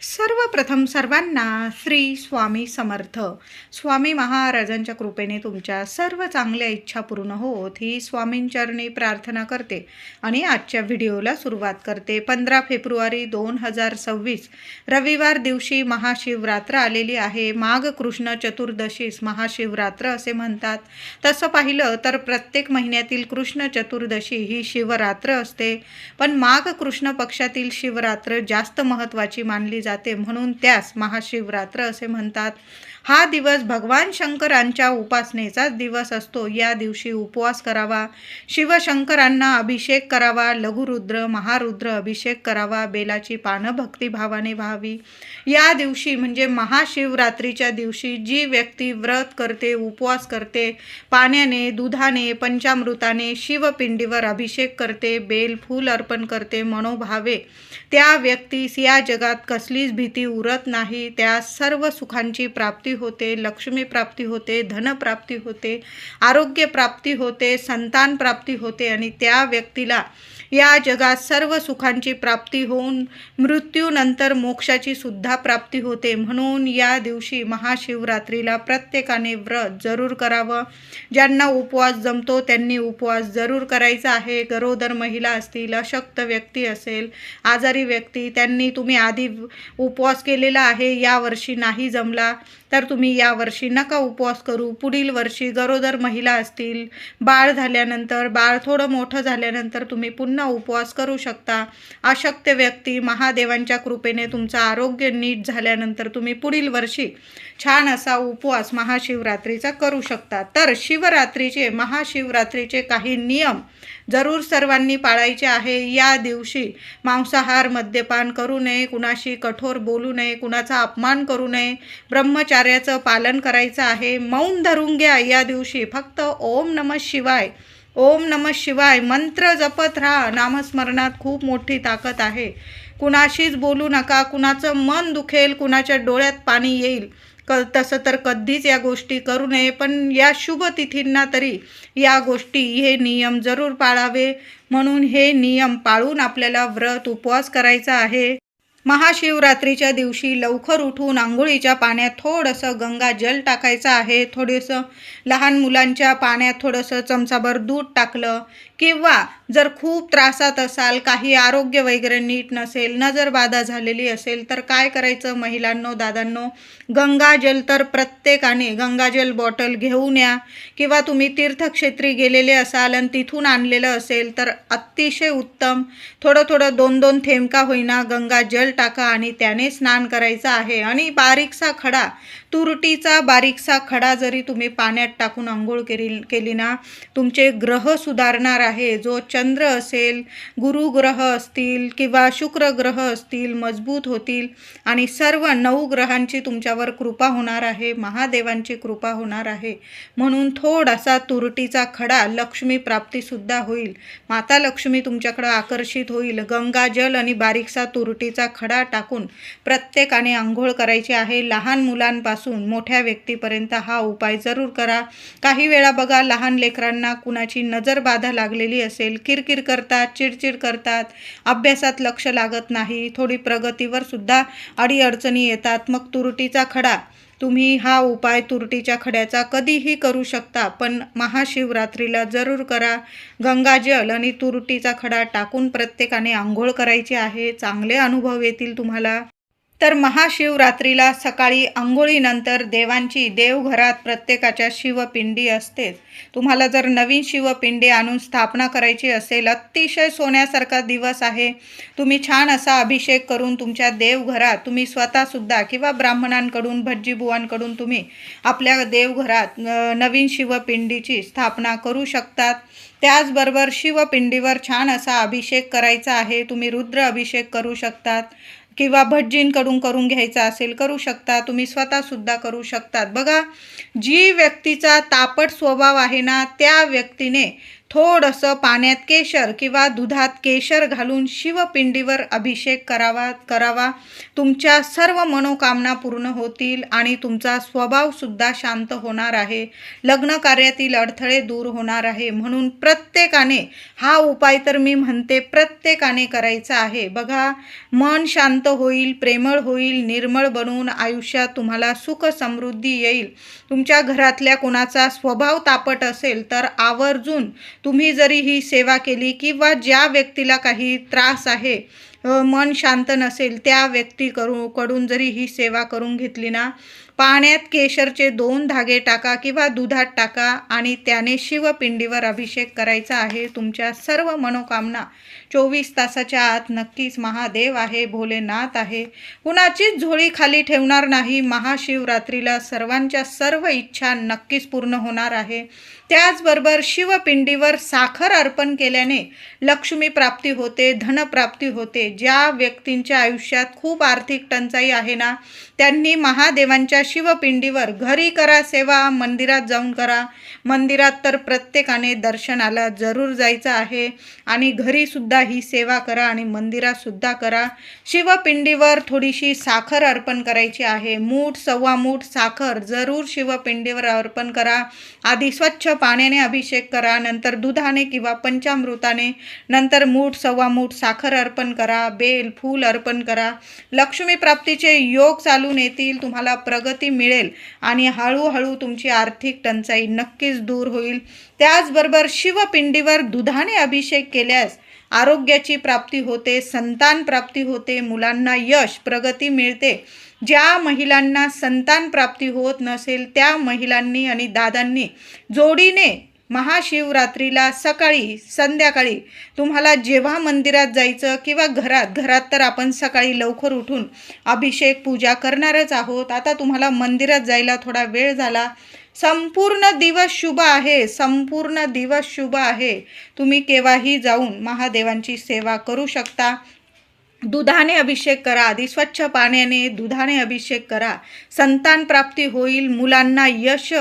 सर्वप्रथम सर्वांना श्री स्वामी समर्थ. स्वामी महाराजांच्या कृपेने तुमच्या सर्व चांगल्या इच्छा पूर्ण होत ही स्वामींचरणी प्रार्थना करते आणि आजच्या व्हिडिओला सुरुवात करते. पंधरा फेब्रुवारी दोन हजार सव्वीस रविवार दिवशी महाशिवरात्र आलेली आहे. माघ कृष्ण चतुर्दशीस महाशिवरात्र असे म्हणतात. तसं पाहिलं तर प्रत्येक महिन्यातील कृष्ण चतुर्दशी ही शिवरात्र असते. पण माघ कृष्ण पक्षातील शिवरात्र जास्त महत्त्वाची मानली जाते जाते म्हणून त्यास महाशिवरात्र असे म्हणतात. हा दिवस भगवान शंकरांच्या उपासनेचाच दिवस असतो. या दिवशी उपवास करावा शिवशंकरांना अभिषेक करावा लघुरुद्र महारुद्र अभिषेक करावा बेलाची पानं भक्तिभावाने व्हावी. या दिवशी म्हणजे महाशिवरात्रीच्या दिवशी जी व्यक्ती व्रत करते उपवास करते पाण्याने दुधाने पंचामृताने शिवपिंडीवर अभिषेक करते बेल फूल अर्पण करते मनोभावे त्या व्यक्तीस या जगात कसलीच भीती उरत नाही. त्या सर्व सुखांची प्राप्ती होते लक्ष्मी प्राप्ती होते धनप्राप्ती होते आरोग्य प्राप्ती होते संतान प्राप्ती होते आणि त्या व्यक्तीला या जगात सर्व सुखांची प्राप्ती होऊन मृत्यूनंतर मोक्षाची सुद्धा प्राप्ती होते. म्हणून या दिवशी महाशिवरात्रीला प्रत्येकाने व्रत जरूर करावं. ज्यांना उपवास जमतो त्यांनी उपवास जरूर करायचा आहे. गरोदर महिला असतील अशक्त व्यक्ती असेल आजारी व्यक्ती त्यांनी तुम्ही आधी उपवास केलेला आहे यावर्षी नाही जमला. तर तुम्ही यावर्षी नका उपवास करू. पुढील वर्षी गरोदर महिला असतील बाळ झाल्यानंतर बाळ थोडं मोठं झाल्यानंतर तुम्ही पुन्हा उपवास करू शकता. अशक्त व्यक्ती महादेवांच्या कृपेने तुमचं आरोग्य नीट झाल्यानंतर तुम्ही पुढील वर्षी छान असा उपवास महाशिवरात्रीचा करू शकता. तर शिवरात्रीचे महाशिवरात्रीचे काही नियम जरूर सर्वांनी पाळायचे आहे. या दिवशी मांसाहार मद्यपान करू नये कुणाशी कठोर बोलू नये कुणाचा अपमान करू नये ब्रह्मचार्याचं पालन करायचं आहे. मौन धरून घ्या या दिवशी फक्त ओम नम शिवाय ओम नम शिवाय मंत्र जपत राहा. नामस्मरणात खूप मोठी ताकद आहे. कुणाशीच बोलू नका. कुणाचं मन दुखेल कुणाच्या डोळ्यात पाणी येईल. क तसं तर कधीच या गोष्टी करू नये. पण या शुभ तिथींना तरी या गोष्टी हे नियम जरूर पाळावे. म्हणून हे नियम पाळून आपल्याला व्रत उपवास करायचा आहे. महाशिवरात्रीच्या दिवशी लवकर उठून आंघोळीच्या पाण्यात थोडंसं गंगा जल टाकायचं आहे. थोडंसं लहान मुलांच्या पाण्यात थोडंसं चमचाभर दूध टाकलं. किंवा जर खूप त्रासात असाल काही आरोग्य वगैरे नीट नसेल नजर बाधा झालेली असेल तर काय करायचं महिलांनो दादांनो? गंगाजल तर प्रत्येकाने गंगाजल बॉटल घेऊन या. किंवा तुम्ही तीर्थक्षेत्री गेलेले असाल आणि तिथून आणलेलं असेल तर अतिशय उत्तम. थोडं थोडं दोन दोन थेंब का होईना गंगाजल टाका आणि त्याने स्नान करायचं आहे. आणि बारीकसा खडा तुरटीचा बारीकसा खडा जरी तुम्ही पाण्यात टाकून आंघोळ केली केली ना तुमचे ग्रह सुधारणार आहे जो चंद्र असेल गुरु ग्रह असतील किंवा शुक्र ग्रह असतील मजबूत होतील आणि सर्व नऊ ग्रहांची तुमच्यावर कृपा होणार आहे महादेवांची कृपा होणार आहे. म्हणून थोडासा तुरटीचा खडा लक्ष्मी प्राप्तीसुद्धा होईल. माता लक्ष्मी तुमच्याकडं आकर्षित होईल. गंगाजल आणि बारीकसा तुरटीचा खडा टाकून प्रत्येकाने आंघोळ करायची आहे. लहान मुलांपासून मोठ्या व्यक्तीपर्यंत हा उपाय जरूर करा. काही वेळा बघा लहान लेकरांना कुणाची नजर बाधा लागली लागलेली असेल किरकिर करतात चिडचिड करतात अभ्यासात लक्ष लागत नाही थोडी प्रगतीवर सुद्धा अडीअडचणी येतात. मग तुरटीचा खडा. तुम्ही हा उपाय तुरटीच्या खड्याचा कधीही करू शकता पण महाशिवरात्रीला जरूर करा. गंगाजल आणि तुरटीचा खडा टाकून प्रत्येकाने आंघोळ करायची आहे. चांगले अनुभव येतील तुम्हाला. तर महाशिवरात्रीला सकाळी आंघोळीनंतर देवांची देवघरात प्रत्येकाच्या शिवपिंडी असतेच. तुम्हाला जर नवीन शिवपिंडी आणून स्थापना करायची असेल अतिशय सोन्यासारखा दिवस आहे. तुम्ही छान असा अभिषेक करून तुमच्या देवघरात तुम्ही स्वतःसुद्धा किंवा ब्राह्मणांकडून भटजीबुवांकडून तुम्ही आपल्या देवघरात नवीन शिवपिंडीची स्थापना करू शकतात. त्याचबरोबर शिवपिंडीवर छान असा अभिषेक करायचा आहे. तुम्ही रुद्र अभिषेक करू शकतात. किंवा भटजींकडून करून घ्यायचा असेल करू शकता. तुम्ही स्वतःसुद्धा करू शकतात. बघा जी व्यक्तीचा तापट स्वभाव आहे ना त्या व्यक्तीने थोडंसं पाण्यात केशर किंवा दुधात केशर घालून शिवपिंडीवर अभिषेक करावा करावा. तुमच्या सर्व मनोकामना पूर्ण होतील आणि तुमचा स्वभावसुद्धा शांत होणार आहे. लग्न कार्यातील अडथळे दूर होणार आहे. म्हणून प्रत्येकाने हा उपाय तर मी म्हणते प्रत्येकाने करायचा आहे. बघा मन शांत होईल प्रेमळ होईल निर्मळ बनून आयुष्यात तुम्हाला सुख समृद्धी येईल. तुमच्या घरातल्या कोणाचा स्वभाव तापट असेल तर आवर्जून तुम्ही जरी ही सेवा केली किंवा ज्या व्यक्तीला काही त्रास आहे मन शांत नसेल त्या व्यक्ती करू कडून जरी ही सेवा करून घेतली ना पाण्यात केशरचे दोन धागे टाका किंवा दुधात टाका आणि त्याने शिवपिंडीवर अभिषेक करायचा आहे. तुमच्या सर्व मनोकामना चोवीस तासाच्या आत नक्कीच महादेव आहे भोलेनाथ आहे. कुणाचीच झोळी खाली ठेवणार नाही. महाशिवरात्रीला सर्वांच्या सर्व इच्छा नक्कीच पूर्ण होणार आहे. त्याचबरोबर शिवपिंडीवर साखर अर्पण केल्याने लक्ष्मी प्राप्ती होते धनप्राप्ती होते. ज्या व्यक्तींच्या आयुष्यात खूप आर्थिक टंचाई आहे ना त्यांनी महादेवांच्या शिवपिंडीवर घरी करा सेवा मंदिरात जाऊन करा. मंदिरात तर प्रत्येकाने दर्शनाला जरूर जायचं आहे. आणि घरीसुद्धा ही सेवा करा आणि मंदिरातसुद्धा करा. शिवपिंडीवर थोडीशी साखर अर्पण करायची आहे. मूठ सव्वा मूठ साखर जरूर शिवपिंडीवर अर्पण करा. आधी स्वच्छ पाण्याने अभिषेक करा. नंतर दुधाने किंवा पंचामृताने. नंतर मूठ सव्वा मूठ साखर अर्पण करा. बेल फूल अर्पण करा. लक्ष्मी प्राप्तीचे योग चालून येतील तुम्हाला प्रगती मिळेल आणि हळूहळू तुमची आर्थिक टंचाई नक्कीच दूर होईल. त्याचबरोबर शिवपिंडीवर दुधाने अभिषेक केल्यास आरोग्याची प्राप्ती होते संतान प्राप्ती होते मुलांना यश प्रगती मिळते. ज्या महिलांना संतान प्राप्ती होत नसेल त्या महिलांनी आणि दादांनी जोडीने महाशिवरात्रीला सकाळी संध्याकाळी तुम्हाला जेव्हा मंदिरात जायचं किंवा घरात घरात तर आपण सकाळी लवकर उठून अभिषेक पूजा करणारच आहोत. आता तुम्हाला मंदिरात जायला थोडा वेळ झाला. संपूर्ण दिवस शुभ आहे संपूर्ण दिवस शुभ आहे. तुम्ही केव्हाही जाऊन महादेवांची सेवा करू शकता. दुधाने अभिषेक करा आधी स्वच्छ पाण्याने दुधाने अभिषेक करा. संतान प्राप्ती होईल मुलांना यश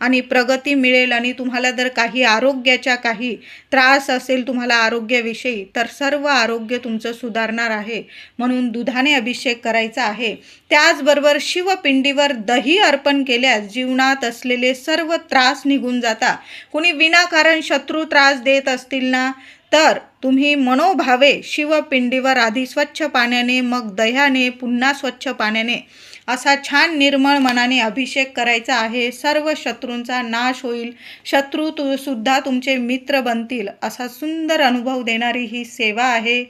आणि प्रगती मिळेल आणि तुम्हाला जर काही आरोग्याच्या काही त्रास असेल तुम्हाला आरोग्याविषयी तर सर्व आरोग्य तुमचं सुधारणार आहे. म्हणून दुधाने अभिषेक करायचा आहे. त्याचबरोबर शिवपिंडीवर दही अर्पण केल्यास जीवनात असलेले सर्व त्रास निघून जाता कुणी विनाकारण शत्रू त्रास देत असतील ना तर तुम्ही मनोभावे शिवपिंडीवर आधी स्वच्छ पाण्याने मग दह्याने पुन्हा स्वच्छ पाण्याने असा छान निर्मळ मनाने अभिषेक करायचा आहे. सर्व शत्रूंचा नाश होईल. शत्रू तु सुद्धा तुमचे मित्र बनतील असा सुंदर अनुभव देणारी ही सेवा आहे.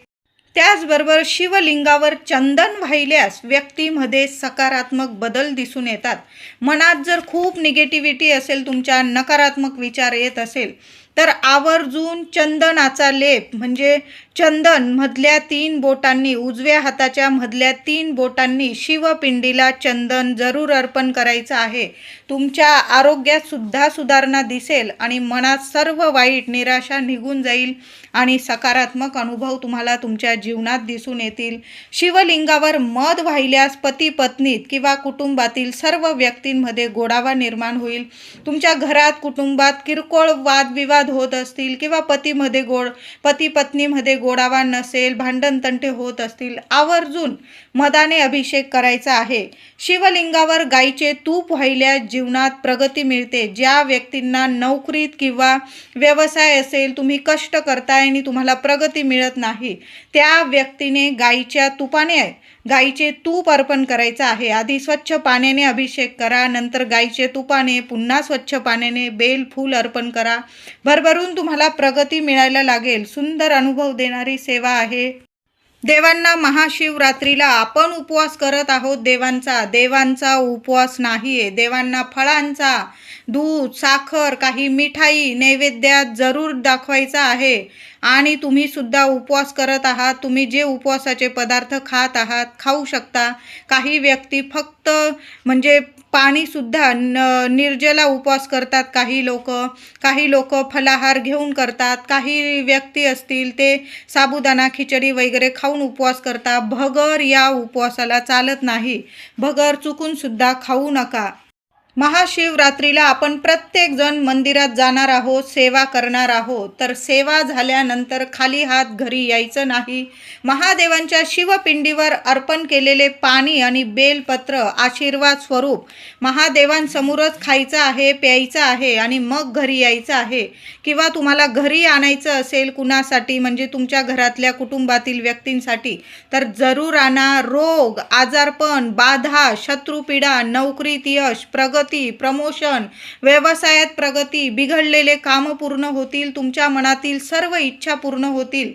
त्याचबरोबर शिवलिंगावर चंदन वाहिल्यास व्यक्तीमध्ये सकारात्मक बदल दिसून येतात. मनात जर खूप निगेटिव्हिटी असेल तुमच्या नकारात्मक विचार येत असेल तर आवर्जून चंदनाचा लेप म्हणजे चंदन मधल्या तीन बोटांनी उजव्या हाताच्या मधल्या तीन बोटांनी शिवपिंडीला चंदन जरूर अर्पण करायचं आहे. तुमच्या आरोग्यात सुद्धा सुधारणा दिसेल आणि मनात सर्व वाईट निराशा निघून जाईल आणि सकारात्मक अनुभव तुम्हाला तुमच्या जीवनात दिसून येतील. शिवलिंगावर मध वाहिल्यास पती पत्नीत किंवा कुटुंबातील सर्व व्यक्तींमध्ये गोडावा निर्माण होईल. तुमच्या घरात कुटुंबात किरकोळ वादविवाद होत असतील किंवा पतीमध्ये गोड पती पत्नीमध्ये गोडावा नसेल भांडणतंटे होत असतील आवर्जून मदाने अभिषेक करायचा आहे. शिवलिंगावर गाईचे तूप व्हायल्या जीवनात प्रगती मिळते. ज्या व्यक्तींना नोकरीत किंवा व्यवसाय असेल तुम्ही कष्ट करताय आणि तुम्हाला प्रगती मिळत नाही त्या व्यक्तीने गाईच्या तुपाने गाईचे तूप अर्पण करायचं आहे. आधी स्वच्छ पाण्याने अभिषेक करा नंतर गाईचे तुपाने पुन्हा स्वच्छ पाण्याने बेल फूल अर्पण करा. भरभरून तुम्हाला प्रगती मिळायला लागेल. सुंदर अनुभव देणारी सेवा आहे. देवांना महाशिवरात्रीला आपण उपवास करत आहोत. देवांचा देवांचा उपवास नाही आहे देवांना फळांचा दूध साखर काही मिठाई नैवेद्यात जरूर दाखवायचा आहे. आणि तुम्ही सुद्धा उपवास करत आहात तुम्ही जे उपवासाचे पदार्थ खात आहात खाऊ शकता. काही व्यक्ती फक्त म्हणजे पाणीसुद्धा न निर्जला उपवास करतात काही लोक. काही लोक फलाहार घेऊन करतात काही व्यक्ती असतील ते साबुदाणा खिचडी वगैरे खाऊन उपवास करतात भगर या उपवासाला चालत नाही. भगर चुकूनसुद्धा खाऊ नका. महाशिवरात्रीला आपण प्रत्येक जण मंदिरात जाणार आहोत सेवा करणार आहोत. तर सेवा झाल्यानंतर खाली हात घरी यायचं नाही. महादेवांच्या शिवपिंडीवर अर्पण केलेले पाणी आणि बेलपत्र आशीर्वाद स्वरूप महादेवांसमोरच खायचं आहे प्यायचं आहे आणि मग घरी यायचं आहे. किंवा तुम्हाला घरी आणायचं असेल कुणासाठी म्हणजे तुमच्या घरातल्या कुटुंबातील व्यक्तींसाठी तर जरूर आणा. रोग आजारपण बाधा शत्रुपीडा नोकरीत यश प्रगत प्रमोशन व्यवसायात प्रगती बिघडलेले कामं पूर्ण होतील तुमच्या मनातील सर्व इच्छा पूर्ण होतील.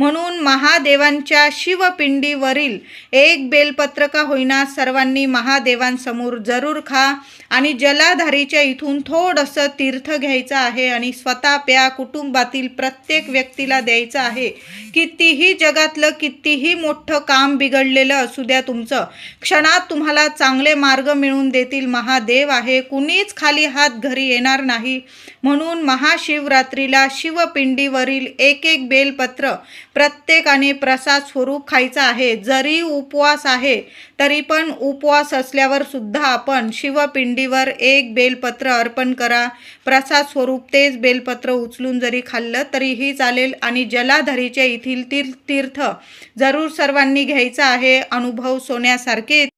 म्हणून महादेवांच्या शिवपिंडीवरील एक बेलपत्र का होईना सर्वांनी महादेवांसमोर जरूर खा आणि जलाधारीच्या इथून थोडंसं तीर्थ घ्यायचं आहे आणि स्वतः प्या कुटुंबातील प्रत्येक व्यक्तीला द्यायचं आहे. कितीही जगातलं कितीही मोठं काम बिघडलेलं असू द्या तुमचं क्षणात तुम्हाला चांगले मार्ग मिळवून देतील. महादेव आहे कुणीच खाली हात घरी येणार नाही. म्हणून महाशिवरात्रीला शिवपिंडीवरील एक एक बेलपत्र प्रत्येकाने प्रसाद स्वरूप खायचा आहे. जरी उपवास आहे तरी पण उपवास असल्यावर सुद्धा आपण शिवपिंडीवर एक बेलपत्र अर्पण करा. प्रसाद स्वरूप तेच बेलपत्र उचलून जरी खाल्लं तरीही चालेल आणि जलाधरीच्या येथील तीर तीर्थ जरूर सर्वांनी घ्यायचं आहे. अनुभव सोन्यासारखे.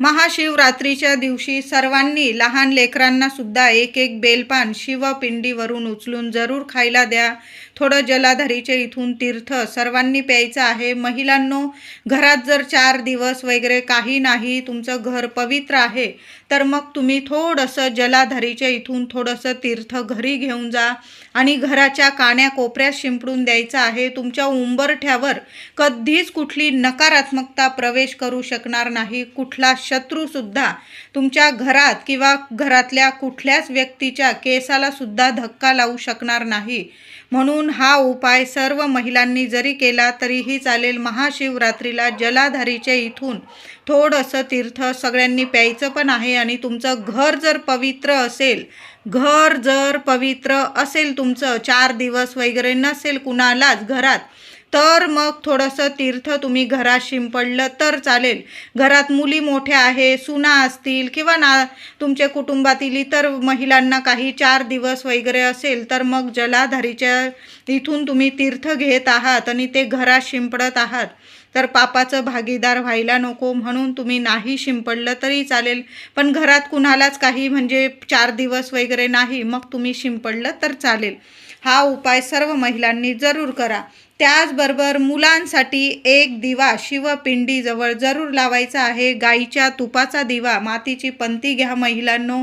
महाशिवरात्रीच्या दिवशी सर्वांनी लहान लेकरांना सुद्धा एक एक बेलपान शिवपिंडीवरून उचलून जरूर खायला द्या. थोडं जलाधारीचे इथून तीर्थ सर्वांनी प्यायचं आहे. महिलांनो घरात जर चार दिवस वगैरे काही नाही तुमचं घर पवित्र आहे तर मग तुम्ही थोडंसं जलाधारीच्या इथून थोडंसं तीर्थ घरी घेऊन जा आणि घराच्या काण्या कोपऱ्यात शिंपडून द्यायचं आहे. तुमच्या उंबरठ्यावर कधीच कुठली नकारात्मकता प्रवेश करू शकणार नाही. कुठला शत्रूसुद्धा तुमच्या घरात किंवा घरातल्या कुठल्याच व्यक्तीच्या केसाला सुद्धा धक्का लावू शकणार नाही. म्हणून हा उपाय सर्व महिलांनी जरी केला तरीही चालेल महाशिवरात्रीला जलाधारीच्या इथून थोडंसं तीर्थ सगळ्यांनी प्यायचं पण आहे आणि तुमचं घर जर पवित्र असेल घर जर पवित्र असेल तुमचं चार दिवस वगैरे नसेल कुणालाच घरात तर मग थोडंसं तीर्थ तुम्ही घरात शिंपडलं तर चालेल. घरात मुली मोठ्या आहे सुना असतील किंवा ना तुमच्या कुटुंबातील इतर महिलांना काही चार दिवस वगैरे असेल तर मग जलाधारीच्या इथून तुम्ही तीर्थ घेत आहात आणि ते घरात शिंपडत आहात. तर पापाचं भागीदार व्हायला नको म्हणून तुम्ही नाही शिंपडलं तरी चालेल. पण घरात कुणालाच काही म्हणजे चार दिवस वगैरे नाही मग तुम्ही शिंपडलं तर चालेल. हा उपाय सर्व महिलांनी जरूर करा. त्याचबरोबर मुलांसाठी एक दिवा शिवपिंडीजवळ जरूर लावायचा आहे. गाईच्या तुपाचा दिवा मातीची पंती घ्या महिलांनो.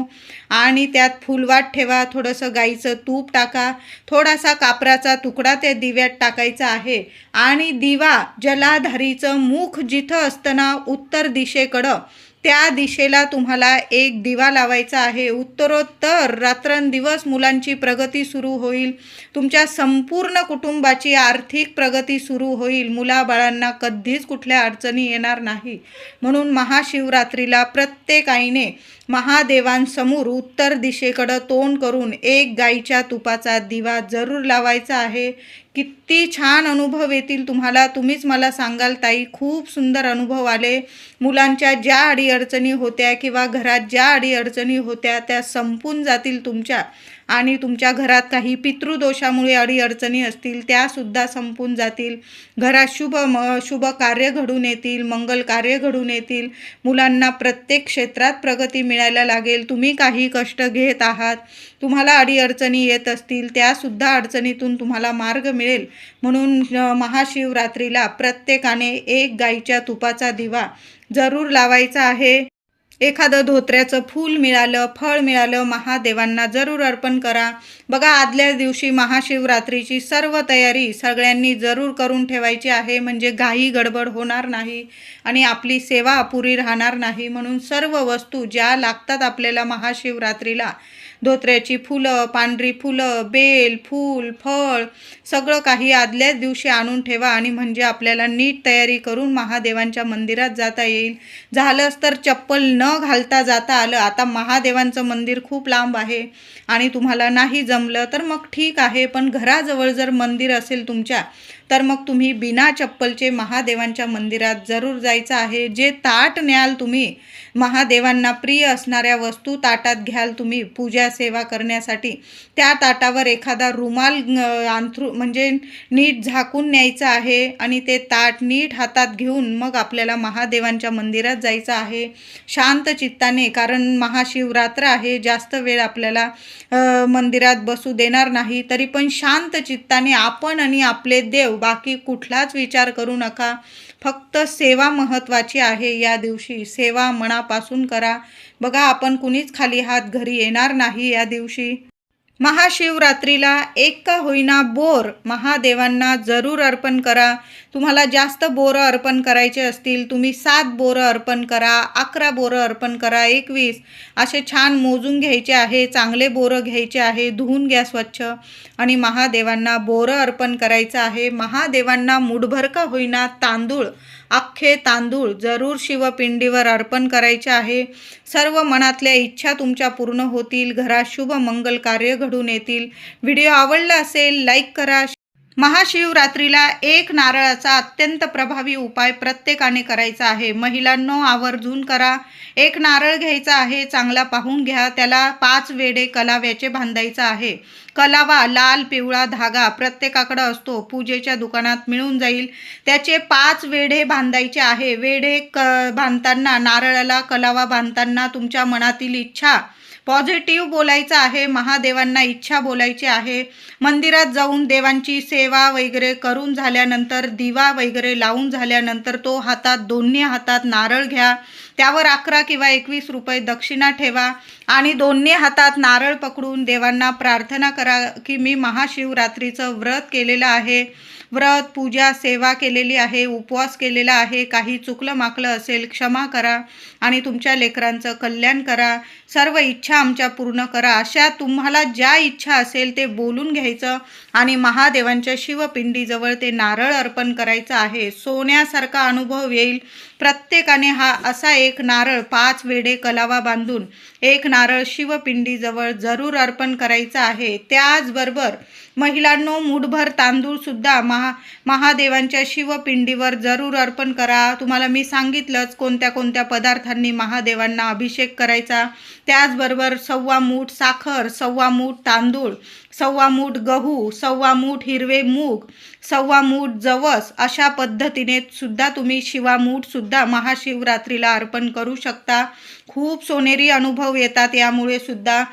आणि त्यात फुलवाट ठेवा. थोडंसं गाईचं तूप टाका. थोडासा कापराचा तुकडा त्या दिव्यात टाकायचा आहे. आणि दिवा जलाधारीचं मुख जिथं असताना उत्तर दिशेकडं. त्या दिशेला तुम्हाला एक दिवा लावायचा आहे. उत्तरोत्तर रात्रंदिवस मुलांची प्रगती सुरू होईल. तुमच्या संपूर्ण कुटुंबाची आर्थिक प्रगती सुरू होईल. मुलाबाळांना कधीच कुठल्या अडचणी येणार नाही. म्हणून महाशिवरात्रीला प्रत्येक आईने महादेवांसमोर उत्तर दिशेकडं तोंड करून एक गाईच्या तुपाचा दिवा जरूर लावायचा आहे. किती छान अनुभव येतील तुम्हाला. तुम्हीच मला सांगाल ताई खूप सुंदर अनुभव आले. मुलांच्या ज्या अडीअडचणी होत्या किंवा घरात ज्या अडीअडचणी होत्या त्या संपून जातील तुमच्या. आणि तुमच्या घरात काही पितृदोषामुळे अडीअडचणी असतील त्यासुद्धा संपून जातील. घरात शुभ म शुभ कार्य घडून येतील मंगल कार्य घडून येतील. मुलांना प्रत्येक क्षेत्रात प्रगती मिळायला लागेल. तुम्ही काही कष्ट घेत आहात तुम्हाला अडीअडचणी येत असतील त्यासुद्धा अडचणीतून तुम्हाला मार्ग मिळेल. म्हणून महाशिवरात्रीला प्रत्येकाने एक गाईच्या तुपाचा दिवा जरूर लावायचा आहे. एखादं धोत्र्याचं फूल मिळालं फळ मिळालं महादेवांना जरूर अर्पण करा. बघा आदल्या दिवशी महाशिवरात्रीची सर्व तयारी सगळ्यांनी जरूर करून ठेवायची आहे म्हणजे घाई गडबड होणार नाही आणि आपली सेवा अपुरी राहणार नाही. म्हणून सर्व वस्तू ज्या लागतात आपल्याला महाशिवरात्रीला धोत्र्याची फुलं पांढरी फुलं बेल फूल फळ सगळं काही आदल्याच दिवशी आणून ठेवा आणि म्हणजे आपल्याला नीट तयारी करून महादेवांच्या मंदिरात जाता येईल. झालंच तर चप्पल न घालता जाता आलं. आता महादेवांचं मंदिर खूप लांब आहे आणि तुम्हाला नाही जमलं तर मग ठीक आहे पण घराजवळ जर मंदिर असेल तुमच्या तर मग तुम्ही बिना चप्पलचे महादेवांच्या मंदिरात जरूर जायचं आहे. जे ताट न्याल तुम्ही महादेवांना प्रिय असणाऱ्या वस्तू ताटात घ्याल तुम्ही. पूजा सेवा करण्यासाठी. त्या ताटावर एखादा रुमाल अंथरू म्हणजे नीट झाकून न्यायचं आहे आणि ते ताट नीट हातात घेऊन मग आपल्याला महादेवांच्या मंदिरात जायचं आहे. शांत चित्ताने कारण महाशिवरात्र आहे जास्त वेळ आपल्याला मंदिरात बसू देणार नाही. तरी पण शांत चित्ताने आपण आणि आपले देव बाकी कुठलाच विचार करू नका. फक्त सेवा महत्त्वाची आहे या दिवशी. सेवा मनापासून करा. बघा आपण कुणीच खाली हात घरी येणार नाही या दिवशी. महाशिवरात्रीला एक का होईना बोर महादेवांना जरूर अर्पण करा. तुम्हाला जास्त बोरं अर्पण करायचे असतील तुम्ही सात बोरं अर्पण करा अकरा बोरं अर्पण करा एकवीस. असे छान मोजून घ्यायचे आहे चांगले बोरं घ्यायचे आहे धुवून घ्या स्वच्छ. आणि महादेवांना बोरं अर्पण करायचं आहे. महादेवांना मुठभर का होईना तांदूळ अख्खे तांदूळ जरूर शिवपिंडीवर अर्पण करायचे आहे. सर्व मनातल्या इच्छा तुमच्या पूर्ण होतील. घरात शुभ मंगल कार्य घडून येतील. व्हिडिओ आवडला असेल लाईक करा महाशिवरात्रीला एक नारळाचा अत्यंत प्रभावी उपाय प्रत्येकाने करायचा आहे. महिलांनो आवर्जून करा. एक नारळ घ्यायचा आहे चांगला पाहून घ्या. त्याला पाच वेडे कलाव्याचे बांधायचं आहे. कलावा लाल पिवळा धागा प्रत्येकाकडं असतो. पूजेच्या दुकानात मिळून जाईल. त्याचे पाच वेढे बांधायचे आहे. वेढे क बांधताना नारळाला कलावा बांधताना तुमच्या मनातील इच्छा पॉझिटिव्ह बोलायचं आहे महादेवांना इच्छा बोलायची आहे. मंदिरात जाऊन देवांची सेवा वगैरे करून झाल्यानंतर दिवा वगैरे लावून झाल्यानंतर तो हातात दोन्ही हातात नारळ घ्या. त्यावर अकरा किंवा एकवीस रुपये दक्षिणा ठेवा आणि दोन्ही हातात नारळ पकडून देवांना प्रार्थना करा की मी महाशिवरात्रीचं व्रत केलेलं आहे. व्रत पूजा सेवा केलेली आहे उपवास केलेला आहे काही चुकलं माकलं असेल क्षमा करा आणि तुमच्या लेकरांचं कल्याण करा. सर्व इच्छा आमच्या पूर्ण करा. अशा तुम्हाला ज्या इच्छा असेल ते बोलून घ्यायचं आणि महादेवांच्या शिवपिंडीजवळ ते नारळ अर्पण करायचं आहे. सोन्यासारखा अनुभव येईल. प्रत्येकाने हा असा एक नारळ पाच वेडे कलावा बांधून एक नारळ शिवपिंडीजवळ जरूर अर्पण करायचा आहे. त्याचबरोबर महिलांनो मूठभर तांदूळ सुद्धा महा महादेवांच्या शिवपिंडीवर जरूर अर्पण करा. तुम्हाला मी सांगितलंच कोणत्या कोणत्या पदार्थांनी महादेवांना अभिषेक करायचा. त्याचबरोबर सव्वा मूठ साखर सव्वा मूठ तांदूळ सव्वा मूठ गहू सव्वा मूठ हिरवे मूग सव्वा मूठ जवस अशा पद्धतीने सुद्धा तुम्ही शिवामूठसुद्धा महाशिवरात्रीला अर्पण करू शकता. खूप सोनेरी अनुभव येतात यामुळे सुद्धा.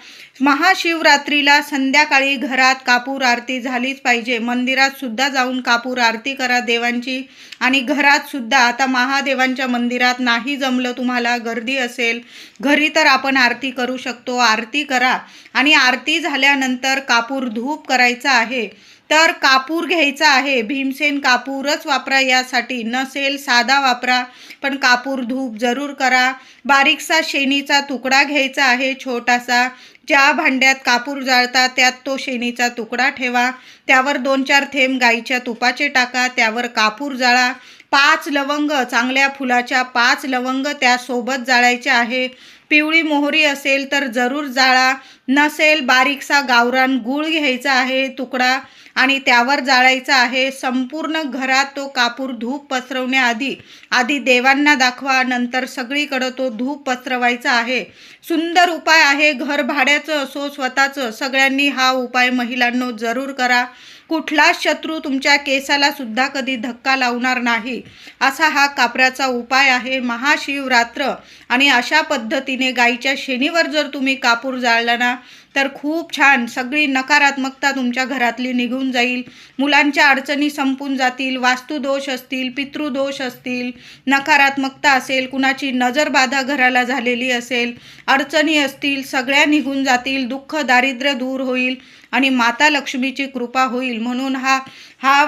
महाशिवरात्रीला संध्याकाळी घरात कापूर आरती झालीच पाहिजे. मंदिरात सुद्धा जाऊन कापूर आरती करा देवांची. आणि घरात सुद्धा आता महादेवांच्या मंदिरात नाही जमलं तुम्हाला गर्दी असेल घरी तर आपण आरती करू शकतो. आरती करा. आणि आरती झाल्यानंतर कापूर धूप करायचा आहे. तर कापूर घ्यायचा आहे. भीमसेन कापूरच वापरा यासाठी. नसेल साधा वापरा पण कापूर धूप जरूर करा. बारीकसा शेणीचा तुकडा घ्यायचा आहे छोटासा. ज्या भांड्यात कापूर जाळतात त्यात तो शेणीचा तुकडा ठेवा. त्यावर दोन चार थेंब गाईच्या तुपाचे टाका. त्यावर कापूर जाळा. पाच लवंग चांगल्या फुलाच्या पाच लवंग त्यासोबत जाळायचे आहे. पिवळी मोहरी असेल तर जरूर जाळा. नसेल बारीकसा गावरान गूळ घ्यायचा आहे. तुकडा आणि त्यावर जाळायचा आहे. संपूर्ण घरात तो कापूर धूप पसरवण्याआधी आधी देवांना दाखवा नंतर सगळीकडं तो धूप पसरवायचा आहे. सुंदर उपाय आहे. घर भाड्याचं असो स्वतःचं सगळ्यांनी हा उपाय महिलांनो जरूर करा. कुठलाच शत्रू तुमच्या केसाला सुद्धा कधी धक्का लावणार नाही? असा हा कापराचा उपाय आहे महाशिवरात्र. आणि अशा पद्धतीने गाईच्या शेणीवर जर तुम्ही कापूर जाळला ना तर खूप छान. सगळी नकारात्मकता तुमच्या घरातली निघून जाईल. मुलांच्या अडचणी संपून जातील वास्तुदोष असतील पितृदोष असतील नकारात्मकता असेल कुणाची नजरबाधा घराला झालेली असेल अडचणी असतील सगळ्या निघून जातील दुःख दारिद्र्य दूर होईल आणि माता लक्ष्मीची कृपा होईल. म्हणून हा हा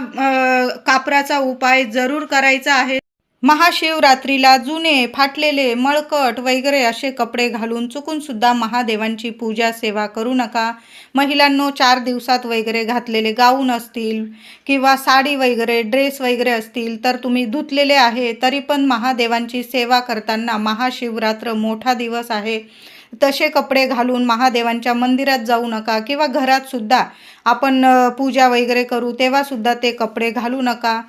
कापराचा उपाय जरूर करायचा आहे. महाशिवरात्रीला जुने फाटलेले मळकट वगैरे असे कपडे घालून चुकून सुद्धा महादेवांची पूजा सेवा करू नका. महिलांनो चार दिवसात वगैरे घातलेले गाऊन असतील किंवा साडी वगैरे ड्रेस वगैरे असतील तर तुम्ही धुतलेले आहे तरी पण महादेवांची सेवा करताना महाशिवरात्र मोठा दिवस आहे. तसे कपडे घालून महादेवांच्या मंदिरात जाऊ नका किंवा घरातसुद्धा आपण पूजा वगैरे करू तेव्हासुद्धा ते कपडे घालू नका.